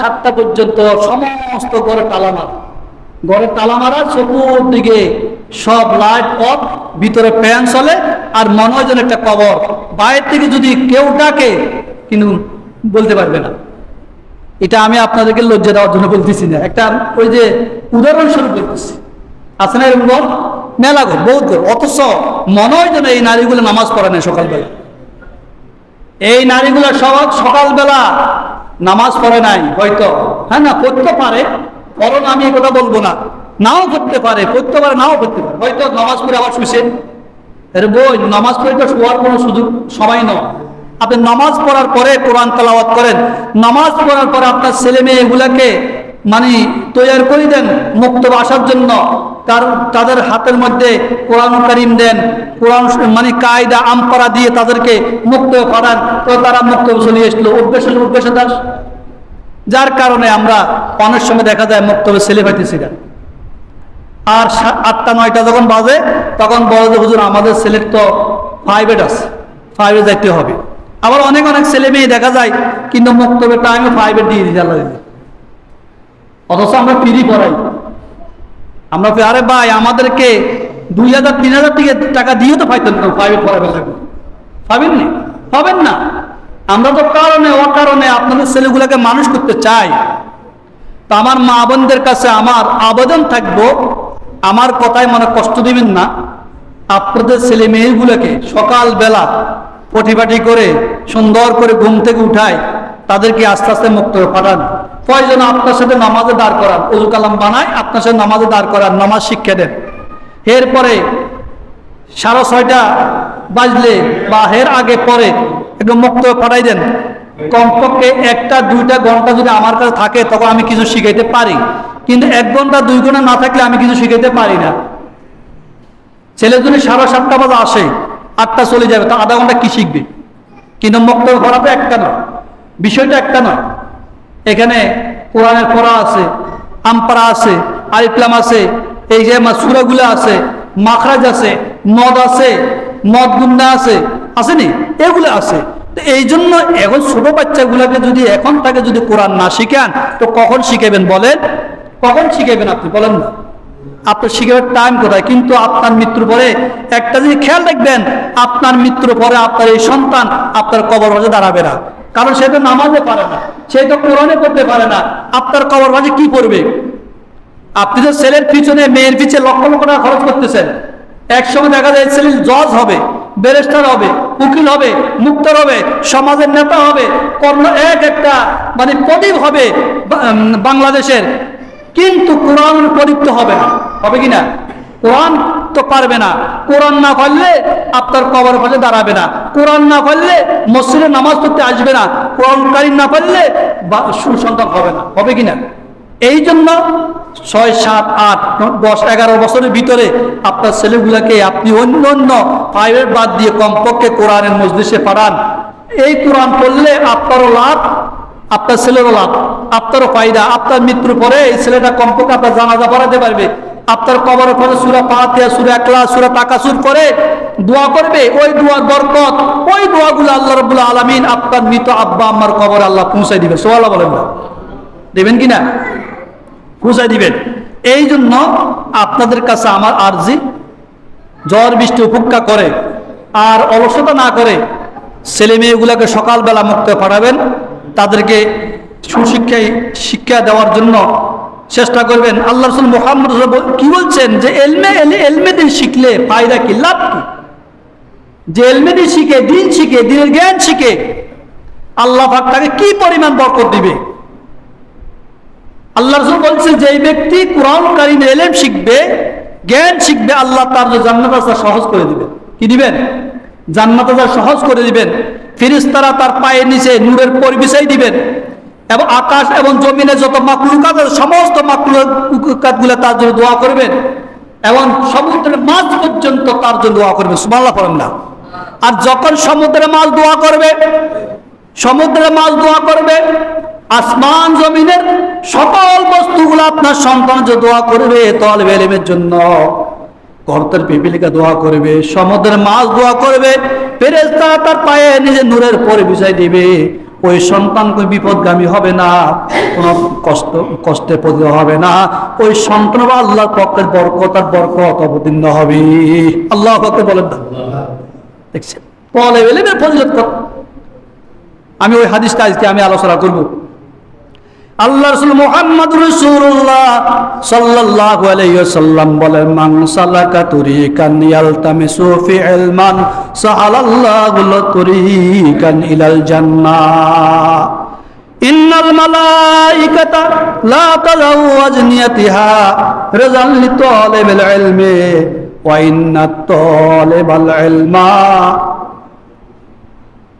সাতটা পর্যন্ত সমস্ত ঘরে তালা মারা। ঘরে তালা মারা, চতুর্দিকে সব লাইট অফ ভিতরে ফ্যান চলে, আর মনে হয় যেন একটা কবর। বাইরে থেকে যদি কেউ ডাকে, কিন্তু বলতে পারবে না। এটা আমি আপনাদেরকে লজ্জা দেওয়ার জন্য বলতেছি না। একটা ওই যে উদাহরণস্বরূপ বলতেছি। আছে না এরকম? মেলা ঘর বহুত ঘর অথচ মনে হয় যেন এই নারীগুলো নামাজ পড়ে না সকালবেলা। এই নারীগুলো সব সকালবেলা নামাজ পড়ে নাই, হয়তো। হ্যাঁ না, পড়তে পারে পড়ন আমি এ বলব না। নাও পড়তে পারে পড়তে পারে, নাও পড়তে পারে। হয়তো নামাজ পড়ে আবার শুয়েছেন এর বই, নামাজ পড়ে তো শোয়ার কোনো সুযোগ সবাই নয় আপনি নামাজ পড়ার পরে কোরআন তালাওয়াত করেন। নামাজ পড়ার পরে আপনার ছেলে মেয়ে এগুলাকে মানে তৈরি করে দেন মুক্ত আসার জন্য। তার, তাদের হাতের মধ্যে কোরআন করিম দেন, কোরআন মানে কায়দা, আমপারা দিয়ে তাদেরকে মুক্ত করান তো তারা মুক্ত চলে এসলো অভ্যেস অভ্যেস দাস যার কারণে আমরা অনেক সময় দেখা যায় মুক্ত ছেলে পাইতেছি না। আর আটটা, নয়টা যখন বাজে, তখন বলে যে, হুজুর, আমাদের ছেলের তো প্রাইভেট আছে। প্রাইভেট যাইতে হবে। আবার অনেক অনেক ছেলে মেয়ে দেখা যায়, কিন্তু মুক্তবের টাইমে প্রাইভেট দিয়ে দিতে আল্লাহ। অথচ আমরা ফ্রি পড়াই। আমরা আরে ভাই, আমাদেরকে দুই হাজার, তিন হাজার থেকে টাকা দিয়েও তো পাইতেন না প্রাইভেট পড়াবে লাগবে। পাবেন না? পাবেন না। আমরা তো কারণে, অকারণে আপনাদের ছেলেগুলোকে মানুষ করতে চাই। তা আমার মা বোনদের কাছে আমার আবেদন থাকব, আমার কথায় মনে কষ্ট দিবেন না। আপনাদের ছেলে মেয়েগুলোকে সকালবেলা পটিপাটি করে, সুন্দর করে ঘুম থেকে উঠায়, তাদেরকে আস্তে আস্তে মুক্ত পাঠান। প্রয়োজন আপনার সাথে নামাজে দাঁড় করান? অজু কালাম বানায়, আপনার সাথে নামাজে দাঁড় করান, নামাজ শিক্ষা দেন। এরপরে সাড়ে ছয়টা বাজলে বা এর আগে পরে একটু মুক্ত পাঠাই দেন। কমপক্ষে একটা, দুইটা ঘণ্টা যদি আমার কাছে থাকে, তখন আমি কিছু শিখাইতে পারি। কিন্তু এক ঘণ্টা, দুই ঘণ্টা না থাকলে আমি কিছু শিখাইতে পারি না। ছেলে যদি সাড়ে সাতটা বাজে আসে, আটটা চলে যাবে, তা আধা ঘণ্টা কি শিখবে? কিন্তু মুক্ত করা তো একটা নয়। বিষয়টা একটা নয়। এখানে কোরআনের পড়া আছে আমপারা আছে আরিফলাম আছে, এই যে সুরাগুলো আছে, মাখরাজ আছে, মদ আছে, মদ গুন্ডা আছে, আসেনি? এগুলো আছে। তো এই জন্য এখন ছোট বাচ্চাগুলোকে যদি এখন তাকে যদি কোরআন না শিখান, তো কখন শিখাবেন বলেন? কখন শিখাবেন আপনি? বলেন না। আপনার শিখাবার টাইম কোথায়? কিন্তু আপনার মৃত্যুর পরে একটা জিনিস খেয়াল রাখবেন, আপনার মৃত্যুর পরে আপনার এই সন্তান আপনার কবর মাঝে দাঁড়াবে না। কারণ সে তো নামাজে পারে না, সে তো কোরআনে করতে পারে না। আপনার কবর মাঝে কি করবে আপনি তো ছেলের পিছনে, মেয়ের পিছনে লক্ষ লক্ষ টাকা খরচ করতেছেন। একসময় দেখা যায় ছেলে জজ হবে, ব্যারিস্টার হবে, উকিল হবে, মুক্তর হবে, সমাজের নেতা হবে কর্ম এক একটা মানে প্রদীপ হবে বাংলাদেশের। কিন্তু কোরআন পরিপ্ত হবে না। হবে কিনা কোরআন পারবে না। কোরআন না পারলে আপনার কবর পাশে দাঁড়াবে না। কোরআন না পারলে মসজিদে নামাজ পড়তে আসবে না। কোরআন কারিম না পারলে বা- সুসন্তান হবে না। হবে কি না? এই জন্য ছয়, সাত, আট দশ, এগারো বছরের ভিতরে আপনার ছেলেগুলোকে আপনি অন্য অন্য প্রাইভেট বাদ দিয়ে কমপক্ষে কোরআনের মজলিসে পাঠান। এই কোরআন পড়লে আপনারও লাভ, আপনার ছেলেরও লাভ, আপনারও ফায়দা, আপনার মৃত্যুর পরে এই ছেলেটা কমপক্ষে আপনার জানাজা পড়াতে পারবে। আপনার কবরের পরে সুরা পাহাতিয়া সুরা একলা সুরা তাকাসুর করে দোয়া করবে। ওই দোয়ার বরকত, ওই দোয়াগুলো আল্লাহ রবুল্লা আলমিন আপনার মৃত আব্বা আম্মার কবর আল্লাহ পৌঁছাই দিবে। সোয়াল্লাহ বলেন দেবেন কি না? পৌঁছাই দিবেন। এই জন্য আপনাদের কাছে আমার আর্জি ঝড় বৃষ্টি উপেক্ষা করে আর অলসতা না করে ছেলে মেয়েগুলোকে সকালবেলা মুক্ত পাঠাবেন তাদেরকে সুশিক্ষায় শিক্ষা দেওয়ার জন্য চেষ্টা করবেন। আল্লাহ রসুল মোহাম্মদ কি বলছেন? যে এলমে, এলে এলমে দিন শিখলে ফায়দা কি? লাভ কি? যে এলমে দিন শিখে দিন শিখে, দিনের জ্ঞান শিখে, আল্লাহ তাকে কি পরিমাণ বরকত দিবে? আল্লাহ রসুল বলছে যে ব্যক্তি কোরআন কারিম এলেম শিখবে, জ্ঞান শিখবে, আল্লাহ তার জান্নাত আছে সহজ করে দিবেন কি দিবেন? জান্নাত যা সহজ করে দিবেন। ফিরিস্তারা তার পায়ের নিচে নূরের পরিবেশাই দিবেন। এবং আকাশ এবং জমিনে যত মাকলুকাত সমস্ত মাকলুকাতগুলো তার জন্য দোয়া করবেন। এবং সমুদ্রের মাছ পর্যন্ত তার জন্য দোয়া করবেন। সুমাল্লাহ করেন না। আর যখন সমুদ্রের মাছ দোয়া করবে, সমুদ্রের মাছ দোয়া করবে, আসমান, জমিনের সকল বস্তুগুলো আপনার সন্তান যে দোয়া করবে তল বেলেমের জন্য। কর্তের পিপিলিকা দোয়া করবে, সমুদ্রের মাছ দোয়া করবে ফেরেস্তা তার পায়ে নিজের নূরের পরে বিষয় দিবে। ওই সন্তান কোনো বিপদগামী হবে না, কোনো কষ্ট, কষ্টে পতিত হবে না। ওই সন্তান বা আল্লাহর পক্ষের বরকত আর বরকত অবতীর্ণ হবে। আল্লাহ পক্ষে বলেন না দেখছেন পলে ফজিলত আমি ওই হাদিসটা আজকে আমি আলোচনা করব। আল্লাহ রসুল মোহাম্মদ রসুল্লাহ সাল্লাল্লাহু আলাইহি ওয়াসাল্লাম বলেন, মান সালাকা তুরিকান ইয়ালতামিসু ফি ইলমান সাহালাল্লাহু লাহু তুরিকান ইলাল জান্নাহ ইন্নাল মালাইকাতা লা তাযাউ আজনিয়াতিহা রিজাল লিতালিবিল ইলমি ওয়া ইন্নাত তালিবাল ইলমা।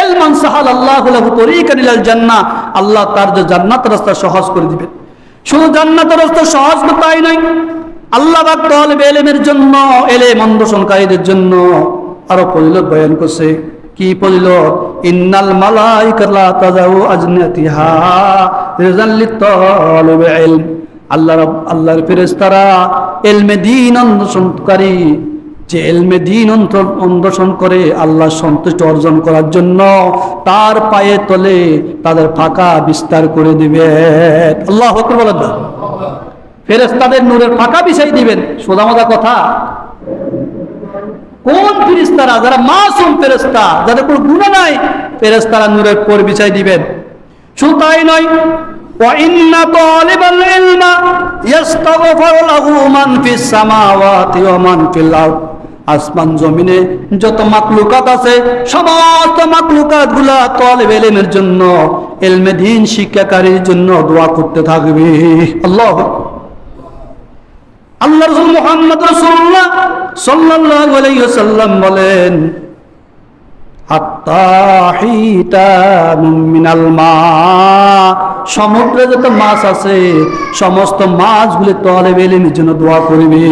এলমান সাহাল আল্লাহ লাহু তরিকান ইলাল জান্নাহ। আল্লাহ তার যে জান্নাত রাস্তা সহজ করে দিবেন। শুধু জান্নাত রাস্তা সহজ তাই নয়। আল্লাহ তালেবে এলেমের জন্য, এলেম অন্বেষণকারীদের জন্য আরও ফজিলত বয়ান করছে। কি ফজিলত? ইন্নাল মালাইকা লা তাজাউ আজনাতিহা রিজাল লিতালিবে ইলম। আল্লাহ আল্লাহর ফেরেশতারা এলমে দ্বীন অন্বেষণকারী যে এলমে দিন অন্ত- অন্বেষণ করে আল্লাহ সন্তুষ্ট অর্জন করার জন্য তার পায়ে তলে তাদের ফাঁকা বিস্তার করে দিবে আল্লাহ হকর বলেন না ফেরেস্তাদের নূরের ফাঁকা বিছাই দিবেন সোজা মজা কথা কোন ফেরেস্তারা যারা মাসুম ফেরেস্তা যাদের কোনো গুণা নাই ফেরেস্তারা নূরের পর বিছাই দিবেন শুধু তাই নয় وإن طالب العلم يستغفر له من في السماوات ومن في الأرض আসমান জমিনে যত মাকলুকাত আছে, সমস্ত মাকলুকাতগুলা তলেব এলেমের জন্য, এলমে দিন শিক্ষাকারীর জন্য দোয়া করতে থাকবে। আল্লাহ। আল্লাহ রসুল মোহাম্মদ রসুল্লাহ সাল্লাল্লাহু আলাইহি বলেন সমুদ্রে যত মাছ আছে, সমস্ত মাছগুলি তলে বেলিনের জন্য দোয়া করবে।